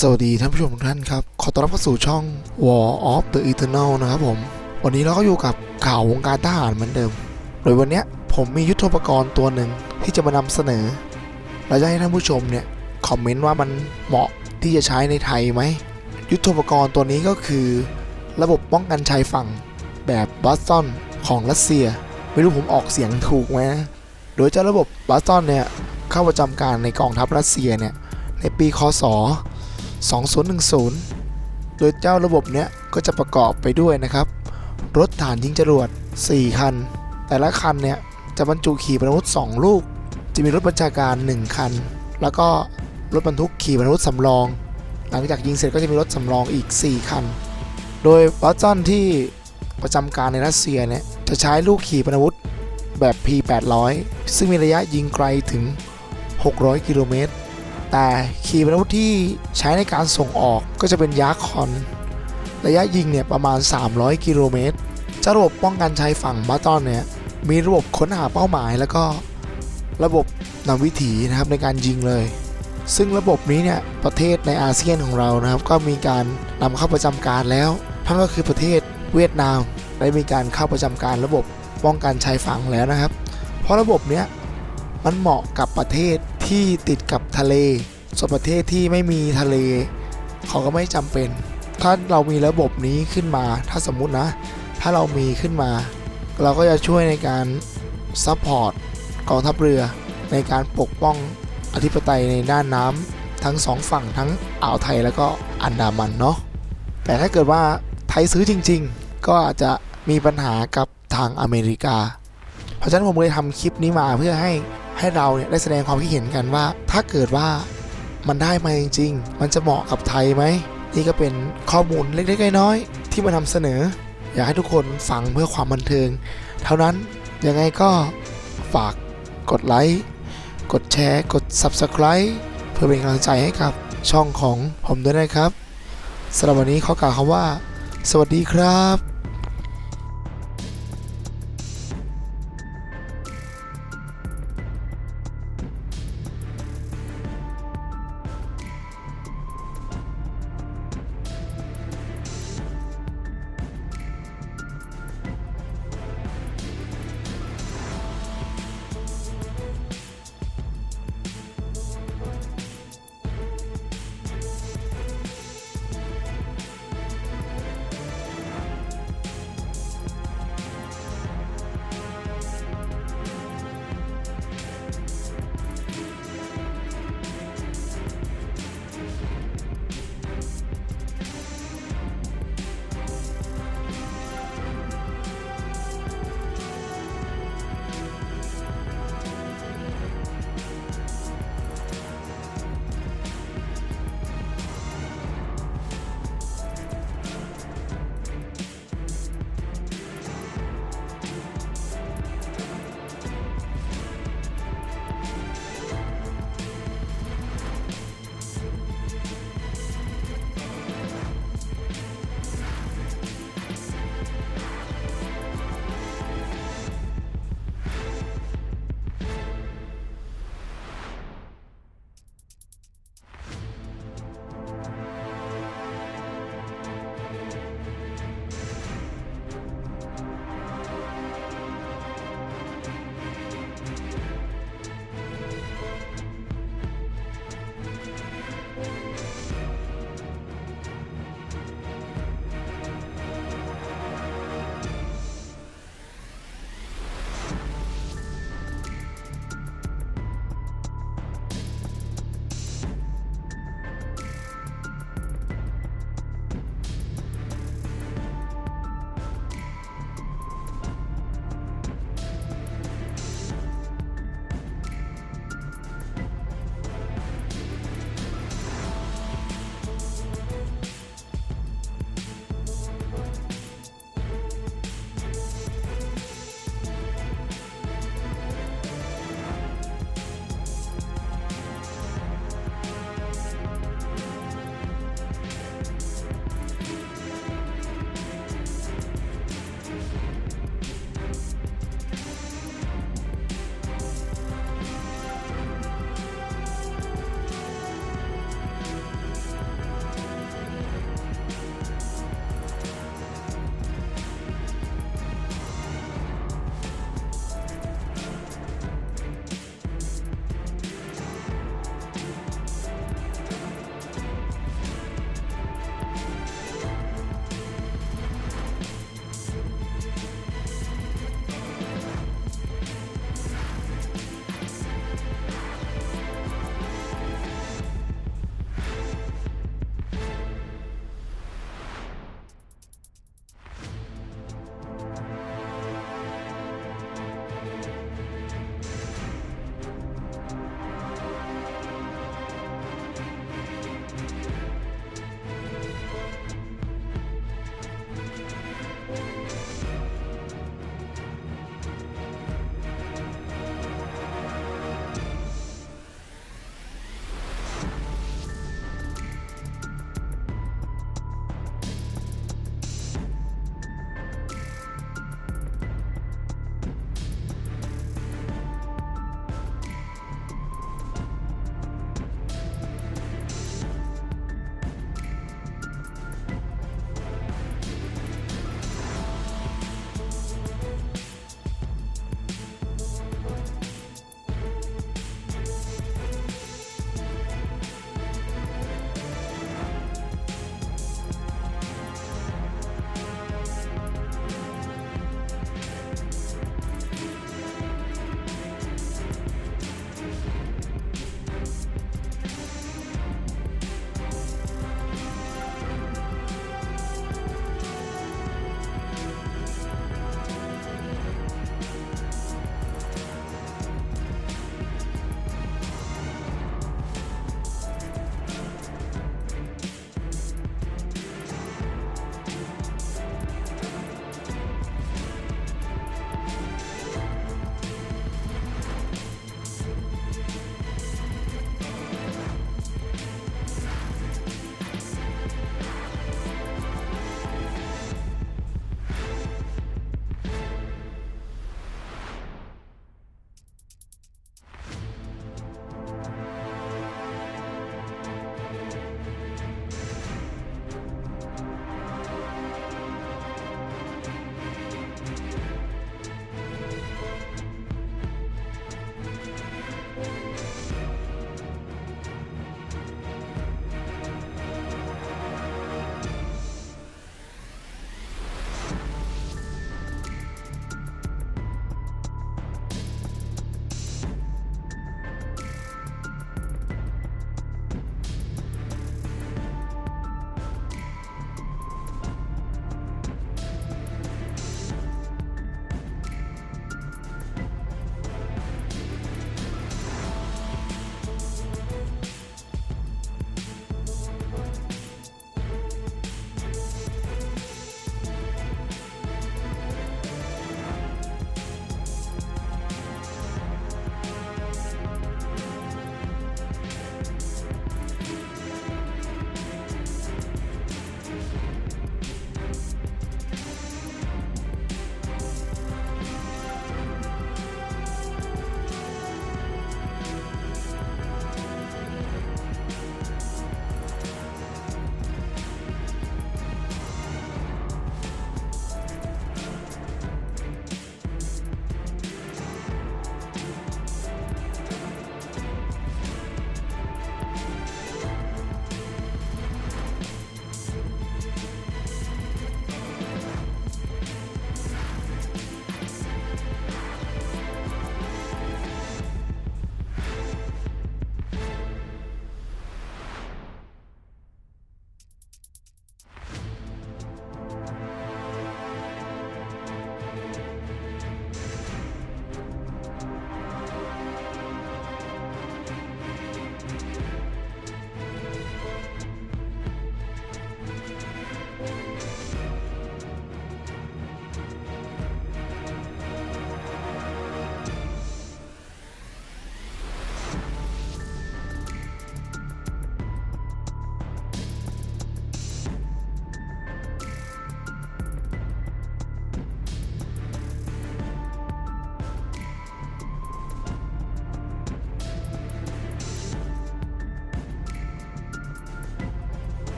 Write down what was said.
สวัสดีท่านผู้ชมทุกท่านครับ ขอต้อนรับเข้าสู่ช่อง War of the Eternal นะครับผม วันนี้เราก็อยู่กับข่าววงการทหารเหมือนเดิม โดยวันนี้ผมมียุทธปกรณ์ตัวหนึ่งที่จะมานำเสนอและจะให้ท่านผู้ชมเนี่ยคอมเมนต์ว่ามันเหมาะที่จะใช้ในไทยไหม ยุทธปกรณ์ตัวนี้ก็คือ ระบบป้องกันชายฝั่งแบบบัสตันของรัสเซีย ไม่รู้ผมออกเสียงถูกไหมโดยเจ้าระบบบัสตันเนี่ยเข้าประจำการในกองทัพรัสเซียเนี่ยในปีคศ 2010 โดยเจ้าระบบเนี้ยก็จะประกอบไปด้วยนะครับ รถฐานยิงจรวด 4 คัน แต่ละคันเนี่ยจะบรรจุขีปนาวุธ 2 ลูก จะมีรถบัญชาการ 1 คัน แล้วก็รถบรรทุกขีปนาวุธสำรอง หลังจากยิงเสร็จก็จะมีรถสำรองอีก 4 คัน โดยวัตซันที่ประจำการในรัสเซียเนี่ยจะใช้ลูกขีปนาวุธแบบ P800 ซึ่งมีระยะยิงไกลถึง 600 กิโลเมตร แต่ขีปนาวุธที่ใช้ในการส่งออกก็จะเป็นยาคอน ระยะยิงเนี่ยประมาณ 300 กิโลเมตรจ้าระบบป้องกันชายฝั่งบัตตอนเนี่ยมีระบบค้นหาเป้าหมายแล้วก็ระบบนำวิถีนะครับในการยิงเลย ซึ่งระบบนี้เนี่ยประเทศในอาเซียนของเรานะครับ ก็มีการนำเข้าประจำการแล้วทั้งก็คือประเทศเวียดนามได้มีการเข้าประจำการระบบป้องกันชายฝั่งแล้วนะครับ เพราะระบบเนี้ยมันเหมาะกับประเทศ ที่ติดกับทะเล ส่วนประเทศที่ไม่มีทะเลเขาก็ไม่จำเป็น ถ้าเรามีระบบนี้ขึ้นมา ถ้าสมมุตินะ ถ้าเรามีขึ้นมา เราก็จะช่วยในการซัพพอร์ตกองทัพเรือ ในการปกป้องอธิปไตยในด้านน้ำทั้งสองฝั่งทั้งอ่าวไทยแล้วก็อันดามันเนาะ แต่ถ้าเกิดว่าไทยซื้อจริง ๆ ก็อาจจะมีปัญหากับทางอเมริกา เพราะฉะนั้นผมเลยทำคลิปนี้มาเพื่อให้ ให้เราเนี่ยได้แสดงความคิดเห็นกันว่า ถ้าเกิดว่ามันได้มาจริง ๆ มันจะเหมาะกับไทยไหมนี่ก็เป็นข้อมูลเล็กๆน้อยๆที่มานำเสนอ อยากให้ทุกคนฟังเพื่อความบันเทิง เท่านั้นยังไงก็ฝากกดไลค์กดแชร์ กด Subscribe เพื่อเป็นกำลังใจให้กับช่องของผมด้วยนะครับสำหรับวันนี้ขอกล่าวคำว่า สวัสดีครับ